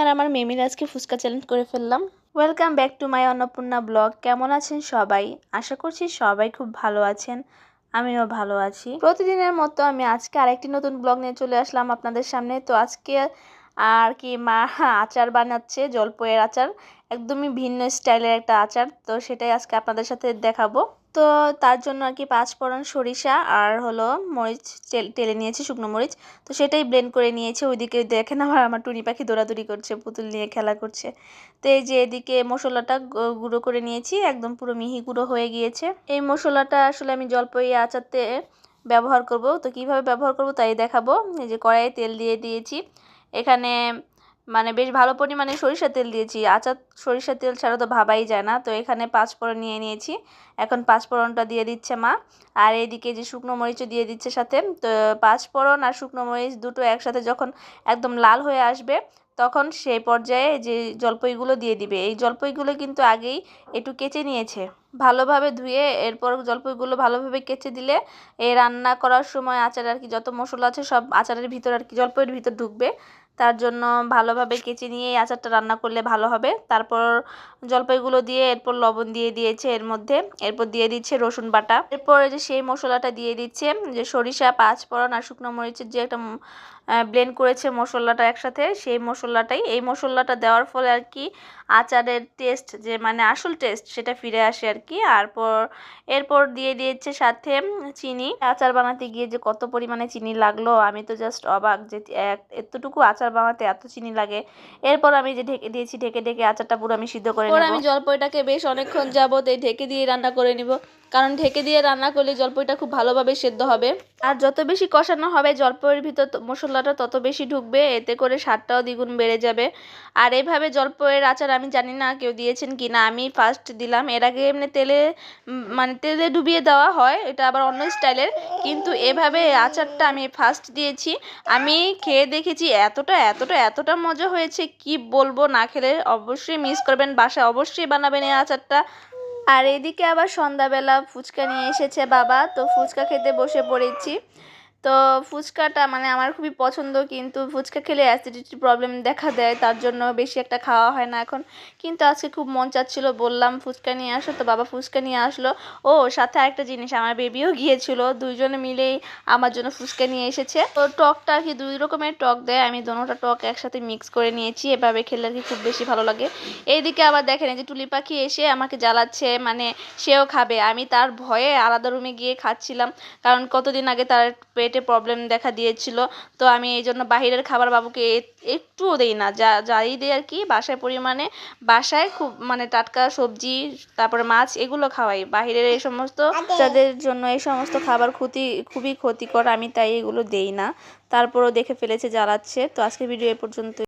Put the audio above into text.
আর আমার মেমির আজকে ফুচকা চ্যালেঞ্জ করে ফেললাম। Welcome back to my Annapurna blog কেমন আছেন সবাই? আশা করছি সবাই খুব ভালো আছেন, আমিও ভালো আছি। প্রতিদিনের মতো আমি আজকে আরেকটি নতুন ব্লগ নিয়ে চলে আসলাম আপনাদের সামনে। তো আজকে আর কি মা আচার বানাচ্ছে জলপয়ের আচার। একদমই ভিন্ন স্টাইলের একটা আচার। তো সেটাই আজকে আপনাদের সাথে দেখাবো। তো তার জন্য আর কি পাঁচ পাঁচফোড়ন সরিষা আর হলো মরিচ টেলে নিয়েছি শুকনো মরিচ। তো সেটাই ব্লেন্ড করে নিয়েছে। ওইদিকে দেখেন আমার আমার টুনি পাখি দৌড়াদৌড়ি করছে, পুতুল নিয়ে খেলা করছে। তো এই যে এদিকে মশলাটা গুঁড়ো করে নিয়েছি, একদম পুরো মিহি গুঁড়ো হয়ে গিয়েছে। এই মশলাটা আসলে আমি জলপাই আচারতে ব্যবহার করব। তো কীভাবে ব্যবহার করব তাই দেখাবো। এই যে কড়াইয়ে তেল দিয়ে দিয়েছি। এখানে মানে বেশ ভালো পরিমাণে সরিষা তেল দিয়েছি। আচার সরিষার তেল ছাড়া তো ভাবাই যায় না। তো এখানে পাঁচফোড়ন নিয়ে নিয়েছি। এখন পাঁচফোড়নটা দিয়ে দিচ্ছে মা। আর এইদিকে যে শুকনো মরিচও দিয়ে দিচ্ছে সাথে। তো পাঁচফোড়ন আর শুকনো মরিচ দুটো একসাথে যখন একদম লাল হয়ে আসবে, তখন সেই পর্যায়ে যে জলপাইগুলো দিয়ে দিবে। এই জলপাইগুলো কিন্তু আগেই একটু কেচে নিয়েছে। ভালোভাবে ধুয়ে এরপর জলপাইগুলো ভালোভাবে কেচে দিলে এই রান্না করার সময় আচার আর কি যত মশলা আছে সব আচারের ভিতর আর কি, জলপাইয়ের ভিতর ঢুকবে। তার জন্য ভালোভাবে কেচে নিয়ে আচারটা রান্না করলে ভালো হবে। তারপর জলপাইগুলো দিয়ে এরপর লবণ দিয়ে দিয়েছে এর মধ্যে। এরপর দিয়ে দিচ্ছে রসুন বাটা। এরপরে যে সেই মশলাটা দিয়ে দিচ্ছে, যে সরিষা, পাঁচফোড়ন আর শুকনো মরিচের যে একটা ব্লেন্ড করেছে মশলাটা একসাথে, সেই মশলাটাই। এই মশলাটা দেওয়ার ফলে আর কি আচারের টেস্ট যে মানে আসল টেস্ট সেটা ফিরে আসে আর কি। আর পর এরপর দিয়ে দিয়েছে সাথে চিনি। আচার বানাতে গিয়ে যে কত পরিমাণে চিনি লাগল, আমি তো জাস্ট অবাক যে এতটুকু আচার বানাতে এত চিনি লাগে। এরপর আমি যে ঢেকে দিয়েছি ঢেকে ঢেকে আচারটা পুরো আমি সিদ্ধ করে নেব। আমি জলপাইটাকে বেশ অনেকক্ষণ যাবত এই ঢেকে দিয়ে রান্না করে নিব। কারণ ঢেকে দিয়ে রান্না করলে জলপাইটা খুব ভালোভাবে সেদ্ধ হবে। আর যত বেশি কষানো হবে জলপাইয়ের ভিতর মশলাটা তত বেশি ঢুকবে, এতে করে স্বাদটাও দ্বিগুণ বেড়ে যাবে। আর এইভাবে জলপাইয়ের আচার আমি জানি না কেউ দিয়েছেন কি না আমি ফার্স্ট দিলাম। এর আগে এমনি তেলে মানে তেলে ডুবিয়ে দেওয়া হয়, এটা আবার অন্য স্টাইলের। কিন্তু এভাবে আচারটা আমি ফার্স্ট দিয়েছি। আমি খেয়ে দেখেছি এতটা এতটা এতটা মজা হয়েছে, কি বলব না খেলে অবশ্যই মিস করবেন, বাসায় অবশ্যই বানাবেন এই আচারটা। আর এদিকে আবার সন্ধ্যাবেলা ফুচকা নিয়ে এসেছে বাবা তো ফুচকা খেতে বসে পড়েছি। তো ফুচকাটা মানে আমার খুবই পছন্দ, কিন্তু ফুচকা খেলে অ্যাসিডিটি প্রবলেম দেখা দেয়, তার জন্য বেশি একটা খাওয়া হয় না এখন। কিন্তু আজকে খুব মন চাচ্ছিল, বললাম ফুচকা নিয়ে আসো, তো বাবা ফুচকা নিয়ে আসলো। ও, সাথে একটা জিনিস, আমার বেবিও গিয়েছিল, দুইজনে মিলেই আমার জন্য ফুচকা নিয়ে এসেছে। তো টকটা আর কি দুই রকমের টক দেয়, আমি দোনোটা টক একসাথে মিক্স করে নিয়েছি, এভাবে খেলে আর কি খুব বেশি ভালো লাগে। এইদিকে আবার দেখেন যে টুলি পাখি এসে আমাকে জ্বালাচ্ছে মানে সেও খাবে। আমি তার ভয়ে আলাদা রুমে গিয়ে খাচ্ছিলাম, কারণ কতদিন আগে তার পেটে প্রবলেম দেখা দিয়েছিল। তো আমি এই জন্য বাহিরের খাবার বাবুকে একটুও দেই না। যা যাই দেয় আর কি বাসায় পরিমাণে বাসায় খুব মানে টাটকা সবজি তারপরে মাছ এগুলো খাওয়াই। বাহিরের এই সমস্ত যাদের জন্য এই সমস্ত খাবার ক্ষতি খুবই ক্ষতিকর আমি তাই এগুলো দেই না। তারপরও দেখে ফেলেছে জ্বালাচ্ছে। তো আজকে ভিডিও এ পর্যন্ত